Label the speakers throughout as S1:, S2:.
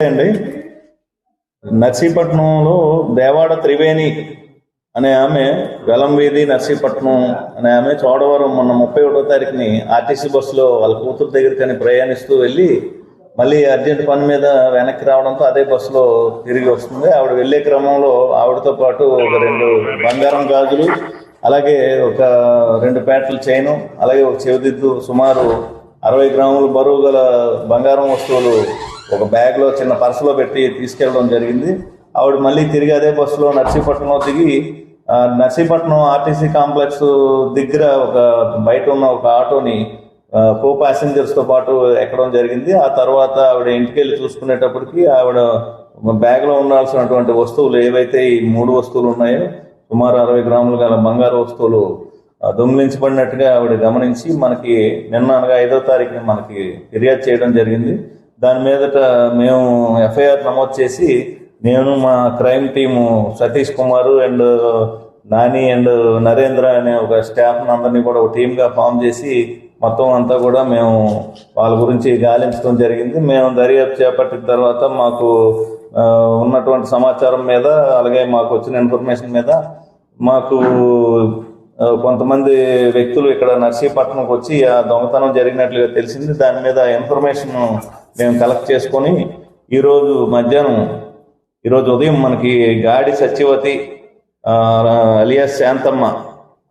S1: అండి. నర్సీపట్నంలో దేవాడ త్రివేణి అనే ఆమె వెలం వీధి నర్సీపట్నం అనే ఆమె చోడవరం మొన్న ముప్పై ఒకటో తారీఖుని ఆర్టీసీ బస్సులో వాళ్ళ కూతురు దగ్గరికని ప్రయాణిస్తూ వెళ్ళి మళ్ళీ అర్జెంట్ పని మీద వెనక్కి రావడంతో అదే బస్సులో తిరిగి వస్తుంది. ఆవిడ వెళ్ళే క్రమంలో ఆవిడతో పాటు ఒక రెండు బంగారం గాజులు అలాగే ఒక రెండు ప్యాట్లు చైను అలాగే ఒక చెవిదిద్దు సుమారు అరవై గ్రాముల బరువు గల బంగారం వస్తువులు ఒక బ్యాగ్లో చిన్న పర్సులో పెట్టి తీసుకెళ్ళడం జరిగింది. ఆవిడ మళ్ళీ తిరిగి అదే బస్సులో నర్సీపట్నంలో దిగి నర్సీపట్నం ఆర్టీసీ కాంప్లెక్స్ దగ్గర ఒక బయట ఉన్న ఒక ఆటోని కో ప్యాసింజర్స్తో పాటు ఎక్కడం జరిగింది. ఆ తర్వాత ఆవిడ ఇంటికి వెళ్ళి చూసుకునేటప్పటికి ఆవిడ బ్యాగ్లో ఉండాల్సినటువంటి వస్తువులు ఏవైతే ఈ మూడు వస్తువులు ఉన్నాయో సుమారు అరవై గ్రాములు గల బంగారు వస్తువులు దొంగిలించబడినట్టుగా ఆవిడ గమనించి మనకి నిన్న అనగా ఐదో తారీఖున మనకి ఫిర్యాదు చేయడం జరిగింది. దాని మీదట మేము ఎఫ్ఐఆర్ నమోదు చేసి నేను మా crime team Satish Kumar and Nani and Narendra అనే ఒక స్టాఫ్ అందరినీ కూడా ఒక టీమ్గా ఫామ్ చేసి మొత్తం అంతా కూడా మేము వాళ్ళ గురించి గాలించడం జరిగింది. మేము దర్యాప్తు చేపట్టిన తర్వాత మాకు ఉన్నటువంటి సమాచారం మీద అలాగే మాకు వచ్చిన ఇన్ఫర్మేషన్ మీద మాకు కొంతమంది వ్యక్తులు ఇక్కడ నర్సీపట్నంకి వచ్చి ఆ దొంగతనం జరిగినట్లుగా తెలిసింది. దాని మీద ఇన్ఫర్మేషన్ మేము కలెక్ట్ చేసుకొని ఈరోజు మధ్యాహ్నం ఈరోజు ఉదయం మనకి గాడి సత్యవతి అలియాస్ శాంతమ్మ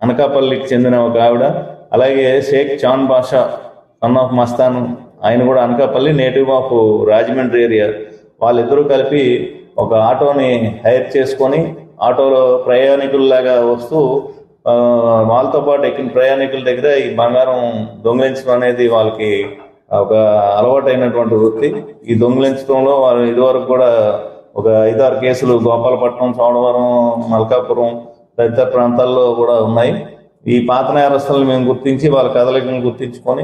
S1: అనకాపల్లికి చెందిన ఒక ఆవిడ అలాగే షేక్ చాన్ బాషా సన్ ఆఫ్ మస్తాన్ ఆయన కూడా Anakapalli native of Rajahmundry area. వాళ్ళిద్దరూ కలిపి ఒక ఆటోని హైర్ చేసుకొని ఆటోలో ప్రయాణికుల్లాగా వస్తూ వాళ్ళతో పాటు ఎక్కిన ప్రయాణికుల దగ్గర ఈ బంగారం దొంగిలించడం అనేది వాళ్ళకి ఒక అలవాటైనటువంటి వృత్తి. ఈ దొంగిలించడంలో వాళ్ళు ఇదివరకు కూడా ఒక ఐదారు కేసులు గోపాలపట్నం చోడవరం మల్కాపురం తదితర ప్రాంతాల్లో కూడా ఉన్నాయి. ఈ పాత నేరస్తులను మేము గుర్తించి వాళ్ళ కదలికను గుర్తించుకొని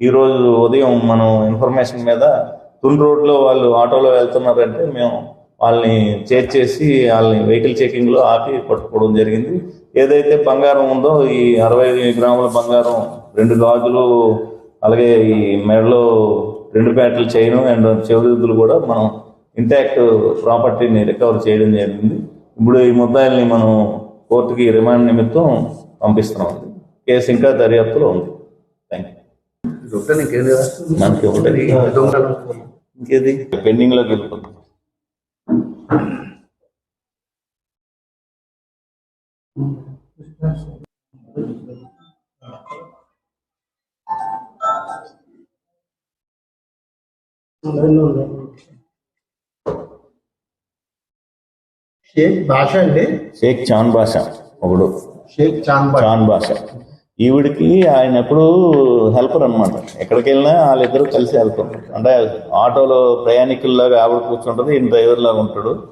S1: ఈరోజు ఉదయం మనం ఇన్ఫర్మేషన్ మీద తున్ రోడ్లో వాళ్ళు ఆటోలో వెళ్తున్నారంటే మేము వాళ్ళని చేర్చేసి వాళ్ళని వెహికల్ చెకింగ్లో ఆపి పట్టుకోవడం జరిగింది. ఏదైతే బంగారం ఉందో ఈ అరవై గ్రాముల బంగారం రెండు గాజులు అలాగే ఈ మెడలో రెండు ప్యాటలు చేయడం అండ్ చెవిదిద్దులు కూడా మనం ఇంటాక్ట్ ప్రాపర్టీని రికవర్ చేయడం జరిగింది. ఇప్పుడు ఈ ముద్దాయిల్ని మనం కోర్టుకి రిమాండ్ నిమిత్తం పంపిస్తున్నాం. కేసు ఇంకా దర్యాప్తులో ఉంది. థ్యాంక్ యూ మనకి ఒకటి. ఇంకేది? పెండింగ్లోకి వెళ్ళిపోతుంది
S2: షేక్ భాష అండి?
S1: షేక్ చాన్ బాషా ఒకడు.
S2: షేక్
S1: చాన్ బాషా ఈవిడికి ఆయన ఎప్పుడు హెల్పర్ అన్నమాట. ఎక్కడికి వెళ్ళినా వాళ్ళిద్దరూ కలిసి హెల్పర్ అంటే ఆటోలో ప్రయాణికుల్లాగా ఆవిడ కూర్చుంటది ఈయన డ్రైవర్ లాగా ఉంటాడు.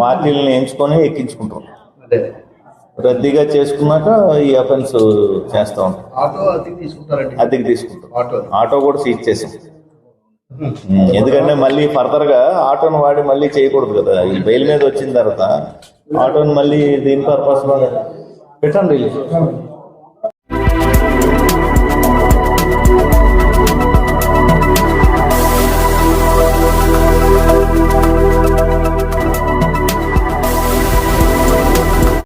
S1: పార్టీలను ఎంచుకొని ఎక్కించుకుంటాం.
S3: అదే.
S1: రద్దీగా చేసుకున్నాక ఈ అఫెన్స్ చేస్తా ఉంటాం.
S3: ఆటో అద్దెకి తీసుకుంటారండి.
S1: అద్దెకి తీసుకుంటాం.
S3: ఆటో.
S1: కూడా సీజ్ చేసాం. ఎందుకంటే మళ్ళీ ఫర్దర్గా ఆటోను వాడి మళ్ళీ చేయకూడదు కదా. ఈ బెయిల్ మీద వచ్చిన తర్వాత ఆటోని మళ్ళీ దీని పర్పస్లో పెట్టండి